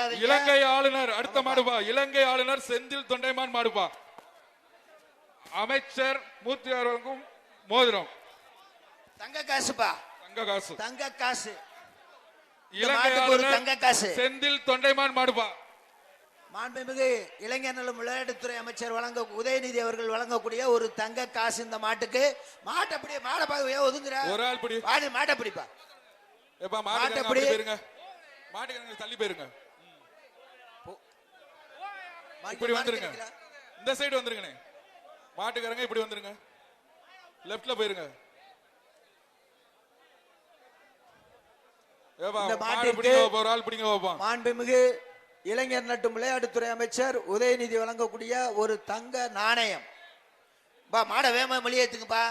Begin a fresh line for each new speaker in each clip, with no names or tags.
விடாதீங்க
இலங்கை ஆளுநர் அடுத்த மாடுபா. இலங்கை ஆளுநர் செந்தில் தொண்டைமான் மாடுபா. அமைச்சர் மூர்த்தி அவர்களுக்கும் மோதிரம்.
தங்க காசுப்பா.
தங்க காசு.
தங்க காசு.
இலங்கை ஆளுநர்
தங்க காசு.
செந்தில் தொண்டைமான் மாடுபா.
மாண்புமிகு இளைஞர் நலம் விளையாட்டுத்துறை அமைச்சர் வழங்க உதயநிதி அவர்கள் வழங்கக்கூடிய ஒரு தங்க காசு இந்த மாட்டுக்கு. மாட்டை அப்படியே மாடை பார்க்க ஒதுங்குற?
ஒரு ஆள் பிடி.
மாட்டை பிடிப்பா. மாட்டை பிடி.
மாட்டுக்கு தள்ளி போயிருங்க? இப்படி வந்துருங்க. இந்த சைடு வந்துருங்கண்ணே. மாட்டுக்காரங்க இப்படி வந்துருங்க. லெஃப்ட்ல போயிருங்க.
மாண்புமிகு இளைஞர் நட்டும் விளையாட்டுத்துறை அமைச்சர் உதயநிதி வழங்கக்கூடிய ஒரு தங்க நாணயம். பா மாடை வேமா வெளியேத்துங்கப்பா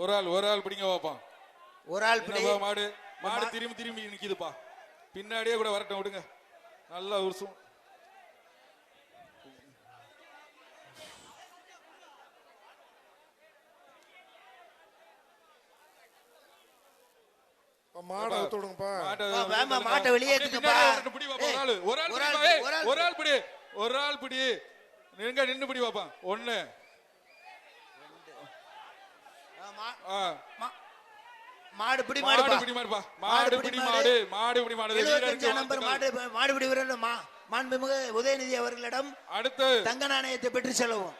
ஒரு ஆள் ஒரு ஆள் பிடிங்க பாப்பா.
ஒரு ஆள் பிடி.
என்னப்பா மாடு? மாடு திரும்பி திரும்பி நிக்குதுப்பா. பின்னாடியே கூட வரட்டும் விடுங்க. நல்லா உருசும்.
மாடை அவுத்து விடுங்கப்பா.
மாட்டை.
மாட்டை வெளியே
பிடி பாப்பா, ஒரு ஆளு. ஒரு ஆள்
ஒரு
பிடி
ஒரு ஆள்
பிடி ஒரு ஆள் பிடி. நிங்க நின்னு பிடி பாப்பா ஒண்ணு.
மாடு பிடி
மாடு பிடி மாடுப்பா.
மாடு பிடி மாடு.
மாடு பிடி மாடு.
நம்பர் மாடு மாடு பிடி வீரர்மா உதயநிதி அவர்களிடம்
அடுத்து.
தங்க நாணயத்தை பெற்று செல்லவும்.